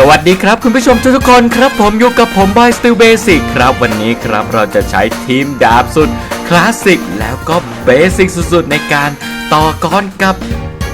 สวัสดีครับคุณผู้ชมทุกๆคนครับผมอยู่กับผมบอยสติลเบสิกครับวันนี้ครับเราจะใช้ทีมดาบสุดคลาสสิกแล้วก็เบสิกสุดๆ ในการต่อกรกับ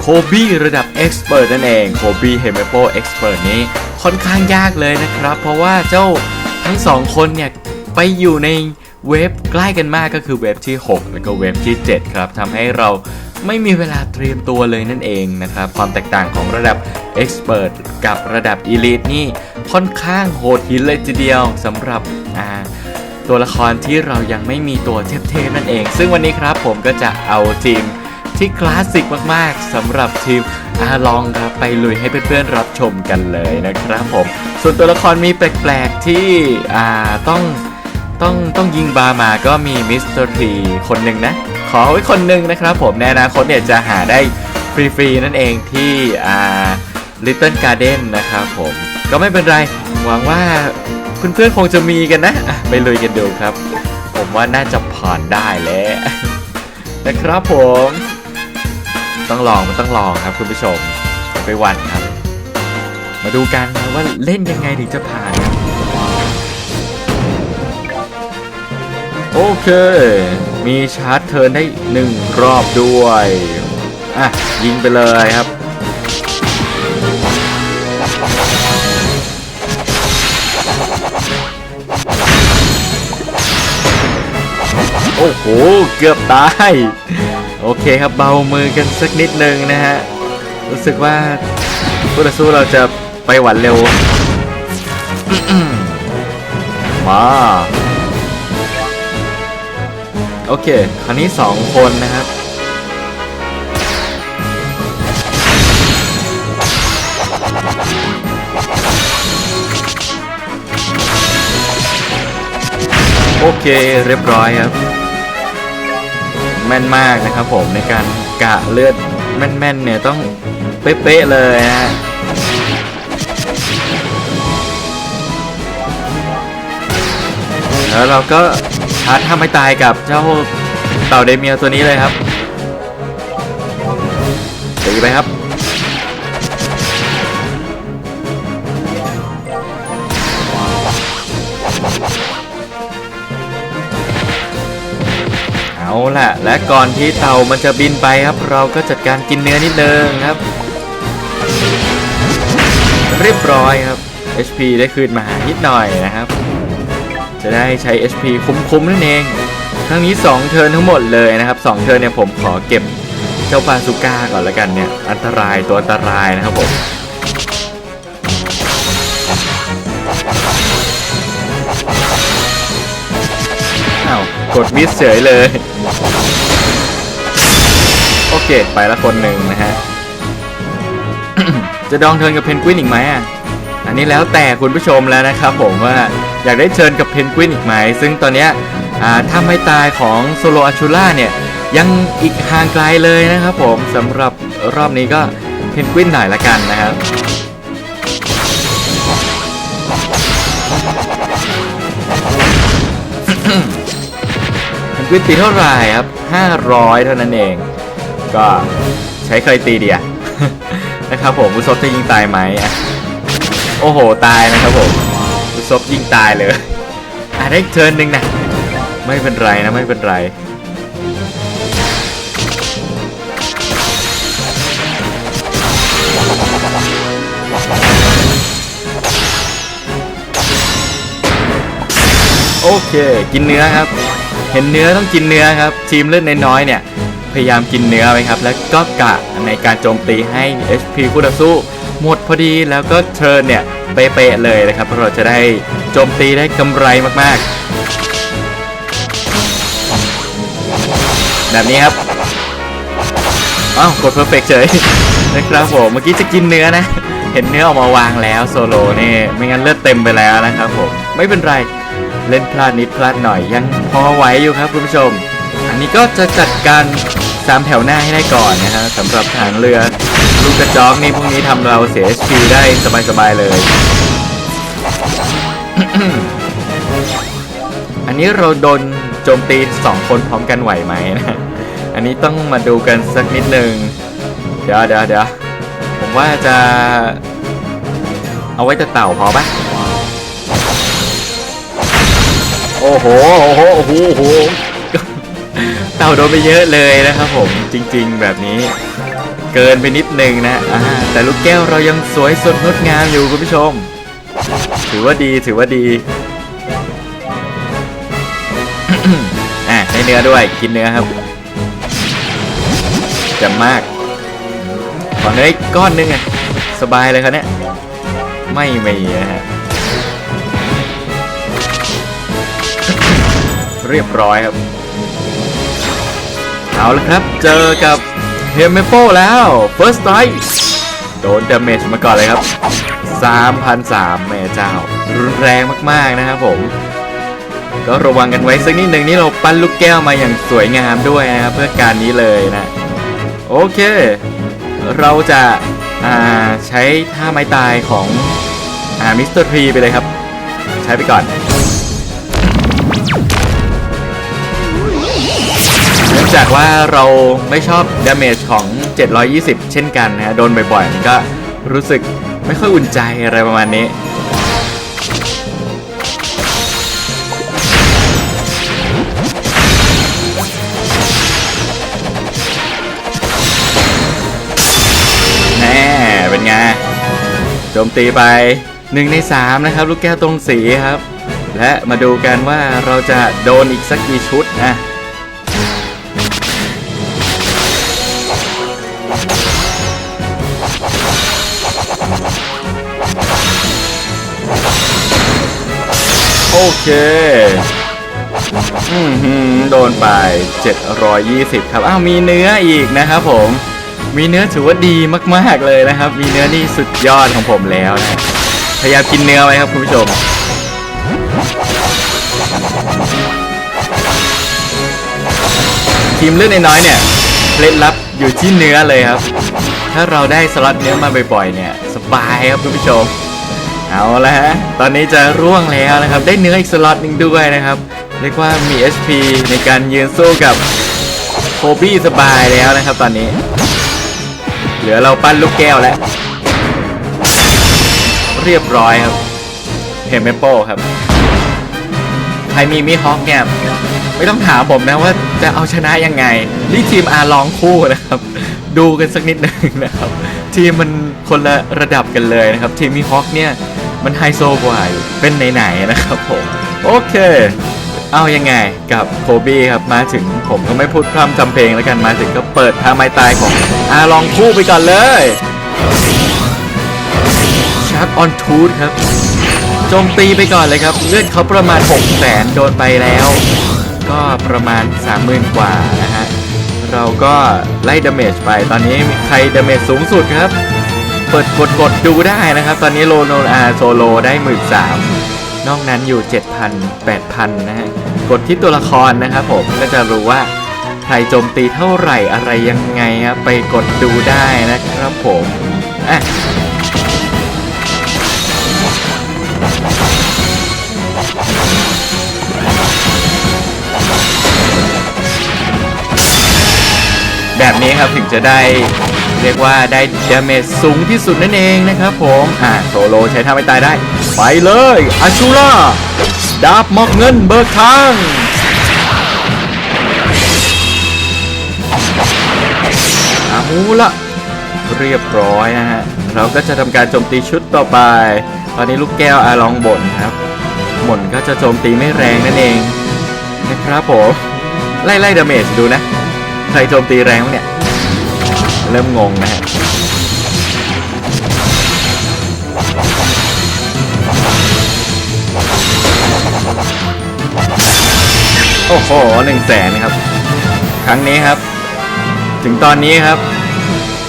โคบี้ระดับเอ็กซ์เพรสนั่นเองโคบี้เฮมเมโปเอ็กซ์เพรสนี้ค่อนข้างยากเลยนะครับ เพราะว่าเจ้าทั้งสองคนเนี่ย ไปอยู่ในเวฟใกล้กันมากก็คือเวฟที่ 6 แล้วก็เวฟที่ 7 ครับทำให้เรา ไม่มีเวลาเตรียมตัวเลยนั่นเองนะครับ ความแตกต่างของระดับ Expert กับระดับ Elite นี่ค่อนข้างโหดหินเลยทีเดียวสำหรับตัวละครที่เรายังไม่มีตัวเทพๆนั่นเอง ซึ่งวันนี้ครับผมก็จะเอาทีมที่คลาสสิกมากๆสำหรับทีมอาลองครับไปลุยให้เพื่อนๆรับชมกันเลยนะครับผม ส่วนตัวละครมีแปลกๆที่ต้องต้องต้องยิงบาร์มาก็มีมิสเตอร์ทีคนหนึ่งนะ ขอไว้คนหนึ่งนะครับผมในอนาคตเนี่ยจะหาได้ฟรีๆนั่นเองที่อ่า Little Garden นะครับผมก็ไม่เป็นไร หวังว่าเพื่อนๆคงจะมีกันนะ ไปลุยกันดูครับ ผมว่าน่าจะผ่านได้แล้ว นะครับผม ต้องลองมันต้องลองครับคุณผู้ชมไปหวั่นครับ มาดูกันนะว่าเล่นยังไงถึงจะผ่านครับ โอเค มีชาร์จเทิร์นได้หนึ่งรอบด้วย อะ ยิงไปเลยครับ โอ้โห เกือบตาย โอเคครับเบามือกันสักนิดนึงนะฮะ รู้สึกว่าผู้ต่อสู้เราจะไปหวันเร็ว มา โอเค คราวนี้ 2 คนนะครับ โอเคเรียบร้อยครับ แม่นมากนะครับผมในการกะเลือดแม่นๆเนี่ยต้องเป๊ะๆเลยนะฮะแล้วเราก็ ชาร์จทำให้ตายกับเจ้าเต่าเดเมียตัวนี้เลยครับตีไปครับ เอาล่ะ และก่อนที่เต่ามันจะบินไปครับ เราก็จัดการกินเนื้อนิดนึงครับ เรียบร้อยครับ HP ได้คืนมานิดหน่อยนะครับ จะได้ใช้ HP คุ้มๆนั่นเองครั้งนี้ 2 เทิร์นทั้งหมดเลยนะครับ 2 เทิร์นเนี่ยผมขอเก็บเจ้าปาซูก้าก่อนแล้วกันเนี่ย อันตรายตัวอันตรายนะครับผมอ้าวกดมิสเฉยเลย โอเค ไปละคนหนึ่งนะฮะ จะดองเทิร์นกับเพนกวินอีกไหมอะ อันนี้แล้วแต่คุณผู้ชมแล้วนะครับผมว่า อยากได้เชิญกับเพนกวินอีกไหม ซึ่งตอนนี้ท่าถ้าไม่ตายของโซโลอาชูล่าเนี่ยยังอีกห่างไกลเลยนะครับผมสำหรับรอบนี้ก็เพนกวินหน่อยละกันนะครับเพนกวินตีเท่าไหร่ครับ 500 เท่านั้นเอง ก็ใช้เคยตีเดียนะครับผมอุซบจะยิงตายไหม โอ้โห ตายนะครับผม ซบยิงตายเลยอะได้เทิร์นหนึ่งนะ ไม่เป็นไรนะไม่เป็นไร โอเค กินเนื้อครับ เห็นเนื้อต้องกินเนื้อครับ ทีมเลือดน้อยๆเนี่ย พยายามกินเนื้อไว้ครับ แล้วก็กะในการโจมตีให้ HP คู่ต่อสู้ หมดพอดีแล้วก็เทิร์นเนี่ยเป๊ะๆเลยนะครับเพราะเราจะได้โจมตีได้กำไรมากๆ แบบนี้ครับอ้าวกดเพอร์เฟกเฉยนะครับผมเมื่อกี้จะกินเนื้อนะ เห็นเนื้อออกมาวางแล้วโซโลนี่ไม่งั้นเลือดเต็มไปแล้วนะครับผมไม่เป็นไรเล่นพลาดนิดพลาดหน่อยยังพอไหวอยู่ครับคุณผู้ชม อันนี้ก็จะจัดการสามแถวหน้าให้ได้ก่อนนะฮะสำหรับทางเรือ ลูกกระจอกนี่พวกนี้ทำเราเสีย HP ได้สบายๆเลย อันนี้เราโดนโจมตีสองคนพร้อมกันไหวไหมนะ อันนี้ต้องมาดูกันสักนิดหนึ่งเดี๋ยวเดี๋ยวเดี๋ยวผมว่าจะ เอาไว้แต่เต่าพอปะโอ้โห โอ้โห โอ้โหโอ้โหเต่าโดนไปเยอะเลยนะครับผม จริง ๆ แบบนี้ เกินไปนิดนึงนะแต่ลูกแก้วเรายังสวยสดงดงามอยู่คุณผู้ชม ถือว่าดีถือว่าดีอะได้เนื้อด้วยกินเนื้อครับจำมากขอเนื้อก้อนนึงอะสบายเลยครับเนี่ยไม่มีนะฮะเรียบร้อยครับ เอาละครับ เจอกับ เฮมเมโปแล้ว First Strike โดนเดาเมจมาก่อนเลยครับ3,003แม่เจ้า รุนแรงมากๆนะครับผม ก็ระวังกันไว้สักนิดหนึ่งนี่เราปั้นลูกแก้วมาอย่างสวยงามด้วยนะครับเพื่อการนี้เลยนะ โอเค เราจะาใช้ท่าไม้ตายของอมิสเตอร์ทรีไปเลยครับ ใช้ไปก่อน เนื่องจากว่าเราไม่ชอบดาเมจของ 720 เช่นกันนะฮะโดนบ่อยๆมันก็รู้สึกไม่ค่อยอุ่นใจอะไรประมาณนี้แน่เป็นไงโจมตีไป 1 ใน 3 นะครับ ลูกแก้วตรงสีครับ และมาดูกันว่าเราจะโดนอีกสักกี่ชุดนะ เคอืมหืมโดนไป 720 ครับ อ้าว มีเนื้ออีกนะครับผม มีเนื้อถือว่าดีมากๆเลยนะครับ มีเนื้อนี่สุดยอดของผมแล้วนะ พยายามกินเนื้อไว้ครับคุณผู้ชม ทีมเลือดน้อยเนี่ยเคล็ดลับอยู่ที่เนื้อเลยครับ ถ้าเราได้สลัดเนื้อมาบ่อยๆเนี่ย สบายครับคุณผู้ชม เอาละฮะ ตอนนี้จะร่วงแล้วนะครับ ได้เนื้ออีกสล็อตหนึ่งด้วยนะครับ เรียกว่ามี SP ในการยืนสู้กับโคบี้สบายแล้วนะครับตอนนี้ เหลือเราปั้นลูกแก้วแล้ว เรียบร้อยครับเฮมเมโป้ครับ ใครมีมิฮอคเนี่ยไม่ต้องถามผมนะว่าจะเอาชนะยังไง นี่ทีมอาลองคู่นะครับ ดูกันสักนิดหนึ่งนะครับ ทีมมันคนละระดับกันเลยนะครับ ทีมมิฮอคเนี่ย มันไฮโซกว่าเป็นไหนๆนะครับผมโอเค เอายังไงกับโคบี้ครับมาถึงผมก็ไม่พูดพร่ำทำเพลงแล้วกันมาถึงก็เปิดท่าไม้ตายของอาลองคู่ไปก่อนเลยชาร์ปออนทูธครับโจมตีไปก่อนเลยครับ เลือดเขาประมาณ 6 0แสนโดนไปแล้ว ก็ประมาณ 30,000 กว่านะฮะ เราก็ไล่ดาเมจไปตอนนี้ใครดาเมจสูงสุดครับ เปิดกดกดดูได้นะครับ ตอนนี้โลโนอาโซโลได้หมื่นสามนอกนั้นอยู่ 7,000 8,000 นะฮะ กดที่ตัวละครนะครับผมก็จะรู้ว่าใครโจมตีเท่าไหร่อะไรยังไงครับไปกดดูได้นะครับผมอะแบบนี้ครับถึงจะได้ เรียกว่าได้ดาเมจสูงที่สุดนั่นเองนะครับผมอ่าโซโลใช้ท่าไม่ตายได้ ไปเลยอาชูล่าดาบหมอกเงินเบิกทางอาละเรียบร้อยนะฮะ เราก็จะทำการโจมตีชุดต่อไป ตอนนี้ลูกแก้วอาลองบ่นครับบ่นก็จะโจมตีไม่แรงนั่นเองนะครับผมไล่ไล่ดาเมจดูนะ ใครโจมตีแรงเนี่ย เริ่มงงนะฮะโอ้โหหนึ่งแสนครับ ครั้งนี้ครับ ถึงตอนนี้ครับ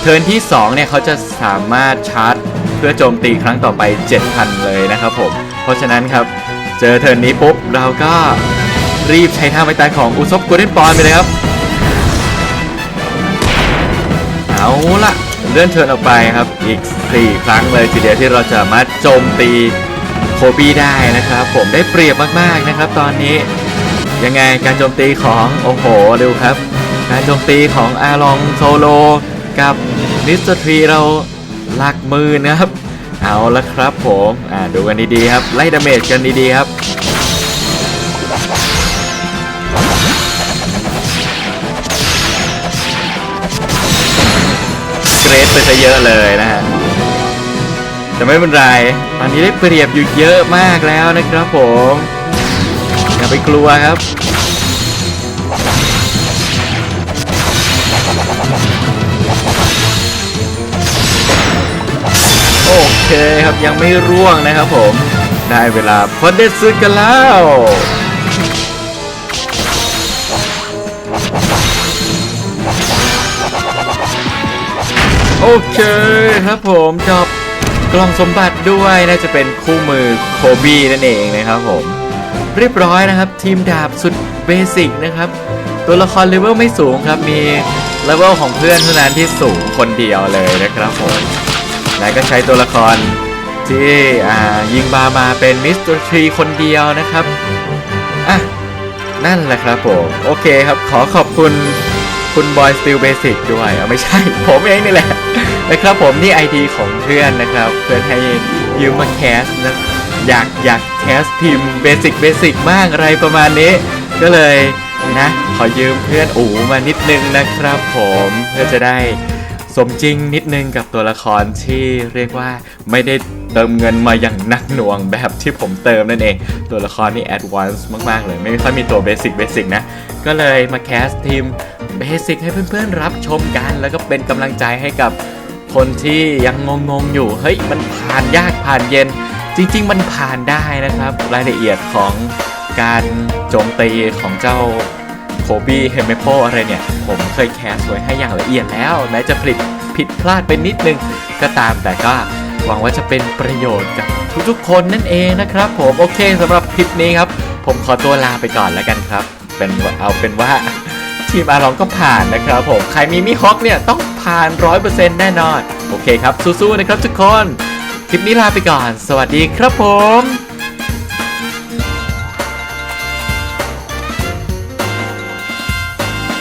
เทิร์นที่ 2 เนี่ยเขาจะสามารถชาร์จ เพื่อโจมตีครั้งต่อไป 7,000 เลยนะครับผม เพราะฉะนั้นครับ เจอเทิร์นนี้ปุ๊บ เราก็รีบใช้ท่าไม้ตายของอุซบกูเดนปอนไปเลยครับ ละเลื่อนเทินออกไปครับ อีก 4 ครั้งเลยทีเดียวที่เราจะมาโจมตีโคบี้ได้นะครับ ผมได้เปรียบมากๆนะครับ ตอนนี้ ยังไงการโจมตีของโอ้โหดูครับ การโจมตีของอาลองโซโลกับนิสตรีเราหลักมือนะครับ เอาละครับผม อ่าดูกันดีๆครับ ไล่ดาเมจกันดีๆครับ เกรดไปซะเยอะเลยนะฮะแต่ไม่เป็นไรตอนนี้ได้เปรียบอยู่เยอะมากแล้วนะครับผมอย่าไปกลัวครับโอเคครับยังไม่ร่วงนะครับผม ได้เวลาพอเด็ดซึกกันแล้ว โอเคครับผมจบกล่องสมบัติด้วยน่าจะเป็นคู่มือโคบี้นั่นเองนะครับผม เรียบร้อยนะครับ ทีมดาบสุดเบสิกนะครับ ตัวละครเลเวลไม่สูงครับมีเลเวลของเพื่อนเท่านั้นที่สูงคนเดียวเลยนะครับผม แล้วก็ใช้ตัวละครที่ยิงบามาเป็นมิสเตอร์ทรีคนเดียวนะครับอะนั่นแหละครับผม โอเคครับขอขอบคุณ คุณบอยสติลเบสิกด้วยเอาไม่ใช่ ผมเองนี่แหละนะครับผมนี่ไอดีของเพื่อนนะครับ เพื่อนให้ยืมมาแคสนะอยากอยากแคสทีมเบสิกเบสิกมากอะไรประมาณนี้ ก็เลยนะ ขอยืมเพื่อนอูมานิดนึงนะครับผมเพื่อจะได้สมจริงนิดนึงกับตัวละครที่เรียกว่าไม่ได้เติมเงินมาอย่างหนักหน่วงแบบที่ผมเติมนั่นเอง ตัวละครนี่แอดวานซ์มาก ๆ เลย ไม่ค่อยมีตัวเบสิกเบสิกนะ ก็เลยมาแคสทีม เบสิกให้เพื่อนๆรับชมกัน แล้วก็เป็นกำลังใจให้กับคนที่ยังงงๆอยู่ เฮ้ย มันผ่านยากผ่านเย็น จริง ๆ มันผ่านได้นะครับ รายละเอียดของการโจมตีของเจ้าโคบี้เฮมเมโปอะไรเนี่ย ผมเคยแคสไว้ให้อย่างละเอียดแล้วแม้จะผิดผิดพลาดไปนิดนึงก็ตามแต่ก็หวังว่าจะเป็นประโยชน์กับทุกๆคนนั่นเองนะครับ ผมโอเคสำหรับคลิปนี้ครับ ผมขอตัวลาไปก่อนแล้วกันครับ เป็นเอาเป็นว่า ทีมอาลองก็ผ่านนะครับผม ใครมีมิฮอคเนี่ยต้องผ่าน 100%แน่นอน โอเคครับ สู้ๆนะครับทุกคน คลิปนี้ลาไปก่อน สวัสดีครับผม